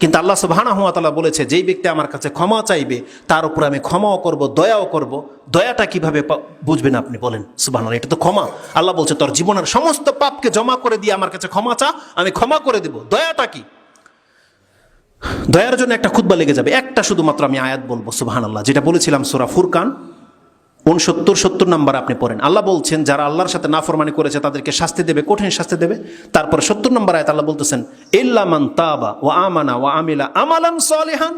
কিন্তু আল্লাহ তাআলা বলেছে, যেই ব্যক্তি আমার কাছে ক্ষমা চাইবে, তার উপর আমি ক্ষমাও করব, দয়াও করব। দয়াটা কীভাবে বুঝবেন আপনি? বলেন, সুবহানাল্লাহ, এটা তো ক্ষমা। আল্লাহ বলছে, তোর জীবনের সমস্ত পাপকে জমা করে দিয়ে আমার কাছে ক্ষমা চা, আমি ক্ষমা করে দেব। দয়াটা কি? দয়ার জন্য একটা খুতবা লেগে যাবে। একটা শুধুমাত্র আমি আয়াত বলব, সুবহানাল্লাহ। যেটা বলেছিলাম সূরা ফুরকান উনসত্তর, সত্তর নাম্বার আপনি পড়েন। আল্লাহ বলছেন, যারা আল্লাহর সাথে নাফরমানি করেছে, তাদেরকে শাস্তি দেবে, কঠিন শাস্তি দেবে। তারপর সত্তর নম্বর আয়াত আল্লাহ বলতেছেন ইল্লামান তাবা ও আমানা ও আমিলা আমালান সালিহান,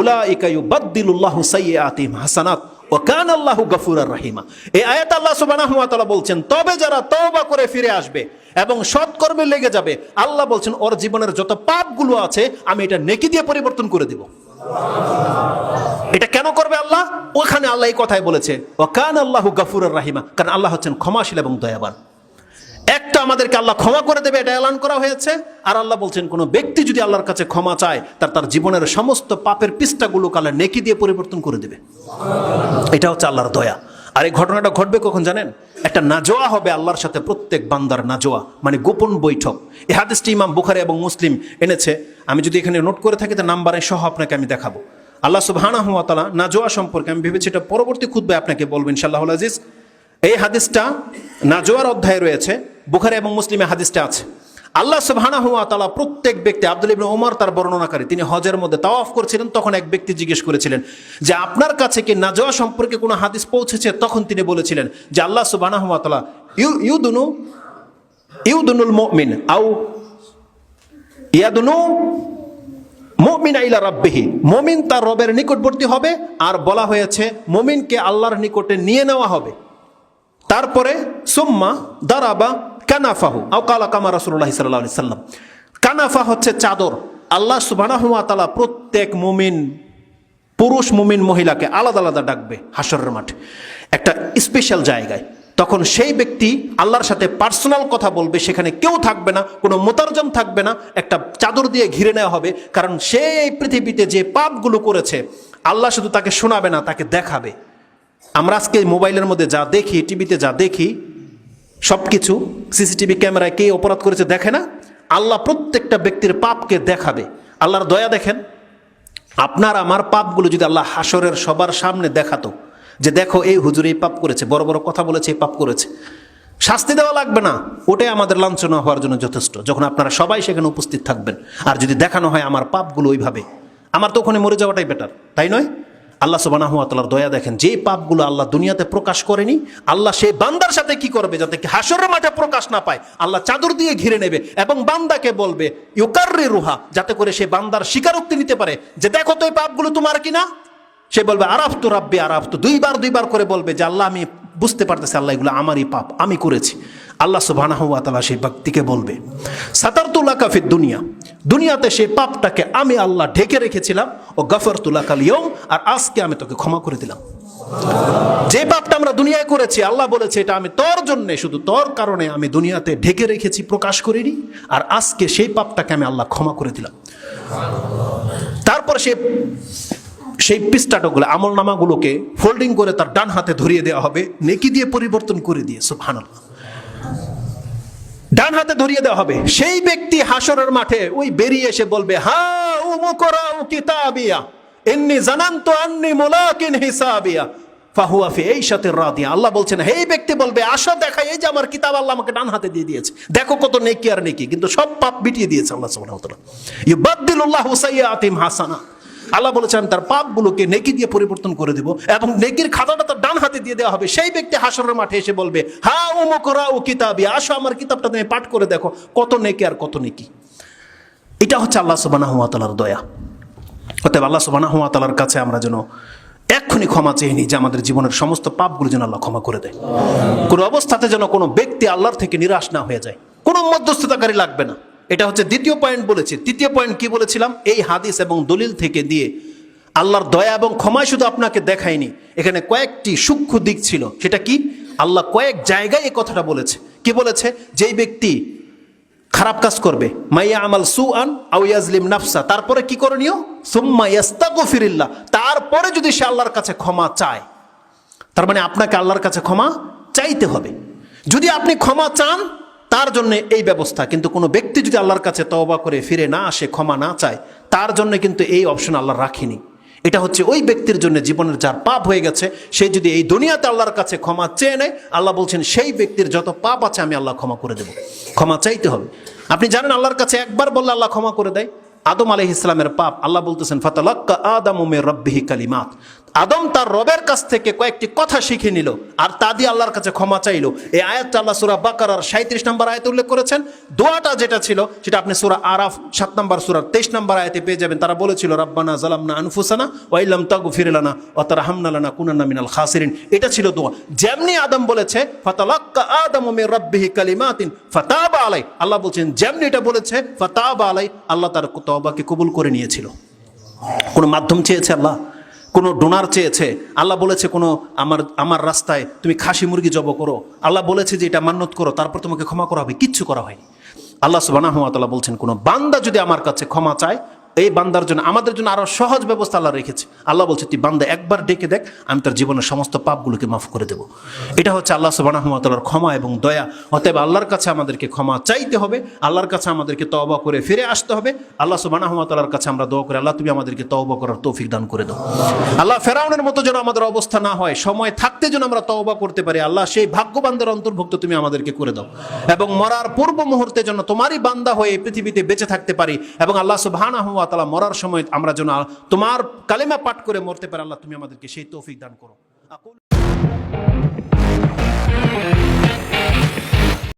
উলাইকা ইউবাদদিলুল্লাহু সাইয়্যাতিহিম হাসানাত ও কান আল্লাহু গফুরার রহিমা। এই আয়াত আল্লাহ তাআলা বলছেন, তবে যারা তওবা করে ফিরে আসবে এবং সৎকর্মে লেগে যাবে, আল্লাহ বলছেন, ওর জীবনের যত পাপগুলো আছে, আমি এটা নেকি দিয়ে পরিবর্তন করে দেব। এটা কেন করবে আল্লাহ? ওখানে আল্লাহ এই কথাই বলেছে ও কান আল্লাহ গাফুরের রাহিমা। কারণ আল্লাহ হচ্ছেন ক্ষমাশীল এবং দয়াবান। একটা আমাদেরকে আল্লাহ ক্ষমা করে দেবে, এটা এলান করা হয়েছে। আর আল্লাহ বলছেন, কোনো ব্যক্তি যদি আল্লাহর কাছে ক্ষমা চায়, তার তার জীবনের সমস্ত পাপের পৃষ্ঠাগুলো কালে নেকি দিয়ে পরিবর্তন করে দেবে। এটা হচ্ছে আল্লাহর দয়া। আর এই ঘটনাটা ঘটবে কখন জানেন? একটা নাজোয়া হবে আল্লাহর সাথে প্রত্যেক বান্দার নাজোয়া মানে গোপন বৈঠক। এ হাদিসটি ইমাম বুখারি এবং মুসলিম এনেছে। আমি যদি এখানে নোট করে থাকি তো নাম্বারে সহ আপনাকে আমি দেখাবো। আল্লাহ সুবহানাহু ওয়া তাআলা নাজোয়া সম্পর্কে আমি ভেবেছি এটা পরবর্তী খুতবে আপনাকে বলবেন ইনশাআল্লাহ আজিজ। এই হাদিসটা নাজোয়ার অধ্যায়ে রয়েছে, বুখারি এবং মুসলিমে হাদিসটা আছে। আল্লাহ সুবহানাহু ওয়া তাআলা প্রত্যেক ব্যক্তি, আব্দুল ইবনে ওমর তার বর্ণনাকারী, তিনি হজের মধ্যে তাওয়াফ করছিলেন, তখন এক ব্যক্তি জিজ্ঞেস করেছিলেন যে, আপনার কাছে কি নাজোয়া সম্পর্কে কোনো হাদিস পৌঁছেছে? তখন তিনি বলেছিলেন যে, আল্লাহ সুবহানাহু ওয়া তাআলা ইউ দুনু ইউদুনু, ইউদুনুল মুমিন, আও ইয়াদুনু মুমিন আইলা রাব্বিহি। মুমিন তার রবের নিকটবর্তী হবে আর বলা হয়েছে, মুমিনকে আল্লাহর নিকটে নিয়ে নেওয়া হবে। তারপরে, সুম্মা দারাবা কানাফাহু, আও কালা কামা রাসূলুল্লাহ সাল্লাল্লাহু সাল্লাম। কানাফা হচ্ছে চাদর। আল্লাহ তাআলা প্রত্যেক মুমিন, পুরুষ মুমিন মহিলাকে আলাদা আলাদা ডাকবে হাসরের মাঠে। একটা স্পেশাল জায়গায়। তখন সেই ব্যক্তি আল্লাহর সাথে পার্সোনাল কথা বলবে, সেখানে কেউ থাকবে না, কোনো মোতারজম থাকবে না, একটা চাদর দিয়ে ঘিরে নেওয়া হবে, কারণ সেই পৃথিবীতে যে পাপগুলো করেছে, আল্লাহ শুধু তাকে শোনাবে না, তাকে দেখাবে। আমরা আজকে মোবাইলের মধ্যে যা দেখি, টিভিতে যা দেখি সব কিছু সিসিটিভি ক্যামেরায় কে অপরাধ করেছে দেখে না? আল্লাহ প্রত্যেকটা ব্যক্তির পাপকে দেখাবে। আল্লাহর দয়া দেখেন, আপনার আমার পাপগুলো যদি আল্লাহ হাসরের সবার সামনে দেখাতো যে দেখো, এই হুজুর এই পাপ করেছে, বড় বড় কথা বলেছে, এই পাপ করেছে। শাস্তি দেওয়া লাগবে না। ওটাই আমাদের লাঞ্ছনা হওয়ার জন্য যথেষ্ট। যখন আপনারা সবাই সেখানে উপস্থিত থাকবেন, আর যদি দেখানো হয় আমার পাপগুলো ওইভাবে, আমার তো ওখানে মরে যাওয়াটাই বেটার তাই নয়? আল্লাহ সুবানাহু তালার দয়া দেখেন যে পাপগুলো আল্লাহ দুনিয়াতে প্রকাশ করেনি, আল্লাহ সেই বান্দার সাথে কি করবে যাতে কি হাসরের মাঠে প্রকাশ না পায়? আল্লাহ চাদর দিয়ে ঘিরে নেবে এবং বান্দাকে বলবে ইউকার্রে রুহা যাতে করে সে বান্দার স্বীকারোক্তি নিতে পারে যে, দেখো তো এই পাপগুলো তোমার কিনা? সে বলবে আরাফ তো রাব্বি আরাফ তো দুইবার দুইবার করে বলবে যে, আল্লাহ, আমি বুঝতে পারতেছি আল্লাহ এগুলো আমারই পাপ, আমি করেছি। আল্লাহ সুবহানাহু ওয়া তাআলা সেই ব্যক্তিকে বলবে সাতারতুল্লাহ কাফির দুনিয়া। দুনিয়াতে সেই পাপটাকে আমি আল্লাহ ঢেকে রেখেছিলাম, ও গফরতুল্লাহ কালিয়ম আর আজকে আমি তোকে ক্ষমা করে দিলাম। যে পাপটা আমরা দুনিয়ায় করেছি, আল্লাহ বলেছে, এটা আমি তোর জন্যে, শুধু তোর কারণে আমি দুনিয়াতে ঢেকে রেখেছি, প্রকাশ করিনি, আর আজকে সেই পাপটাকে আমি আল্লাহ ক্ষমা করে দিলাম। তারপর সে সেই পৃষ্ঠাটাগুলো, আমল নামাগুলোকে ফোল্ডিং করে তার ডান হাতে ধরিয়ে দেওয়া হবে, নেকি দিয়ে পরিবর্তন করে দিয়ে, সুবহানাল্লাহ। ডান হাতে ধরিয়ে দেওয়া হবে, সেই ব্যক্তি হাসরের মাঠে ওই বেরিয়ে এসে বলবে হা উমুকরা উ কিতাবিয়া এন্নি জানান্ত আন্নি মুলাকিন হিসাবিয়া। ফাহুয়া ফি এই সাথে রাদিয়া। আল্লাহ বলছেন এই ব্যক্তি বলবে আশা দেখা এই যে আমার কিতাব আল্লাহ আমাকে ডান হাতে দিয়ে দিয়েছে। দেখো কত নেকি আর নেকি, কিন্তু সব পাপ মিটিয়ে দিয়েছে আল্লাহ সুবহানাহু ওয়া তাআলা। ইউবাদদিলুল্লাহু হাসানা আল্লাহ বলেছেন, তার পাপগুলোকে নেকি দিয়ে পরিবর্তন করে দেব এবং নেকির খাতাটা তার ডান হাতে দিয়ে দেওয়া হবে। সেই ব্যক্তি হাসরের মাঠে এসে বলবে, হা উমুকরা ও কিতাবি, আসো আমার কিতাবটা তুমি পাঠ করে দেখো, কত নেকি আর কত নেকি। এটা হচ্ছে আল্লাহ সুবানাহ তালার দয়া। অতএব আল্লাহ সুবানাহ তালার কাছে আমরা যেন এক্ষুনি ক্ষমা চেয়ে নিই যে আমাদের জীবনের সমস্ত পাপগুলো যেন আল্লাহ ক্ষমা করে দেয়। কোনো অবস্থাতে যেন কোনো ব্যক্তি আল্লাহর থেকে নিরাশ না হয়ে যায়। কোনো মধ্যস্থতাকারী লাগবে না। এটা হচ্ছে দ্বিতীয় পয়েন্ট বলেছি। তৃতীয় পয়েন্ট কি বলেছিলাম? এই হাদিস এবং দলিল থেকে দিয়ে আল্লাহর দয়া এবং ক্ষমায় শুধু আপনাকে দেখায়নি। এখানে কয়েকটি সূক্ষ্ম দিক ছিল। সেটা কি? আল্লাহ কয়েক জায়গায় এই কথাটা বলেছে। কি বলেছে? যেই ব্যক্তি খারাপ কাজ করবে, মাইয়া আমাল সু আন আউ ইয়াজলিম নাফসা, তারপরে কি করণীয়? সুম্মা ইয়াস্তাগফিরিল্লাহ, তারপরে যদি সে আল্লাহর কাছে ক্ষমা চায়, তার মানে আপনাকে আল্লাহর কাছে ক্ষমা চাইতে হবে। যদি আপনি ক্ষমা চান তার জন্য এই ব্যবস্থা। কিন্তু কোনো ব্যক্তি যদি আল্লাহর কাছে তওবা করে ফিরে না আসে, ক্ষমা না চায়, তার জন্য কিন্তু এই অপশন আল্লাহ রাখিনি। এটা হচ্ছে ওই ব্যক্তির জন্য জীবনের যার পাপ হয়ে গেছে, সে যদি এই দুনিয়াতে আল্লাহর কাছে ক্ষমা চেয়ে নেয়, আল্লাহ বলছেন, সেই ব্যক্তির যত পাপ আছে আমি আল্লাহ ক্ষমা করে দেব। ক্ষমা চাইতে হবে। আপনি জানেন আল্লাহর কাছে একবার বললে আল্লাহ ক্ষমা করে দেয়? আদম আলহ ইসলামের পাপ, আল্লাহ বলতেছেন, ফাতালাক্কা আদম উমের রব্বিহি কালিমাত। আদম তার রবের কাছ থেকে কয়েকটি কথা শিখে নিল, আর তা দিয়ে আল্লাহর কাছে ক্ষমা চাইলো। এই আয়াতটা আল্লাহ সুরা বাকার সাঁত্রিশ নম্বর আয়াতে উল্লেখ করেছেন। দোয়াটা যেটা ছিল, সেটা আপনি সুরা আরাফ সাত নম্বর, সুরার তেইশ নম্বর আয়াতে পেয়ে যাবেন। তারা বলেছিল, রাব্বানা জালামনা আনফুসানা ওয়াইলাম তাগু ফিরলানা ও তারা হামনালানা কুনান্না মিনাল খাসিরিন। এটা ছিল দোয়া। যেমনি আদম বলেছে, ফাতালাক্কা আদম উমের রব্বিহি কালিমাতিন ফাতাবা আলাই আল্লাহ বলছেন, যেমনি এটা বলেছে, ফাতাবা আলাই আল্লাহ তার তওবাকে কবুল করে নিয়েছিল। কোনো মাধ্যম চেয়েছে আল্লাহ? কোনো ডোনার চেয়েছে, আল্লাহ বলেছে কোনো আমার আমার রাস্তায় তুমি খাসি মুরগি জব করো। আল্লাহ বলেছে যে এটা মান্যত করো, তারপর তোমাকে ক্ষমা করা হবে, কিচ্ছু করা হয়নি। আল্লাহ সুবাহ বলছেন, কোনো বান্দা যদি আমার কাছে ক্ষমা চায় এই বান্দার জন্য, আমাদের জন্য আরও সহজ ব্যবস্থা আল্লাহ রেখেছে। আল্লাহ বলছে, তুই বান্দা একবার ডেকে দেখ, আমি তার জীবনের সমস্ত পাপগুলোকে মাফ করে দেবো। এটা হচ্ছে আল্লাহ সুবাহতালার ক্ষমা এবং দয়া। অতএব আল্লাহর কাছে আমাদেরকে ক্ষমা চাইতে হবে, আল্লাহর কাছে আমাদেরকে তওবা করে ফিরে আসতে হবে। আল্লাহ সুবাহতালার কাছে আমরা দোয়া করে, আল্লাহ, তুমি আমাদেরকে তওবা করার তৌফিক দান করে দাও। আল্লাহ, ফেরাউনের মতো যেন আমাদের অবস্থা না হয়, সময় থাকতে যেন আমরা তওবা করতে পারি, আল্লাহ, সেই ভাগ্যবানদের অন্তর্ভুক্ত তুমি আমাদেরকে করে দাও। এবং মরার পূর্ব মুহূর্তে যেন তোমারই বান্দা হয়ে পৃথিবীতে বেঁচে থাকতে পারি। এবং আল্লাহ সুবহানাহু তালা মরার সময় আমরা যেন তোমার কালেমা পাঠ করে মরতে পারি, আল্লাহ তুমি আমাদেরকে সেই তৌফিক দান করো।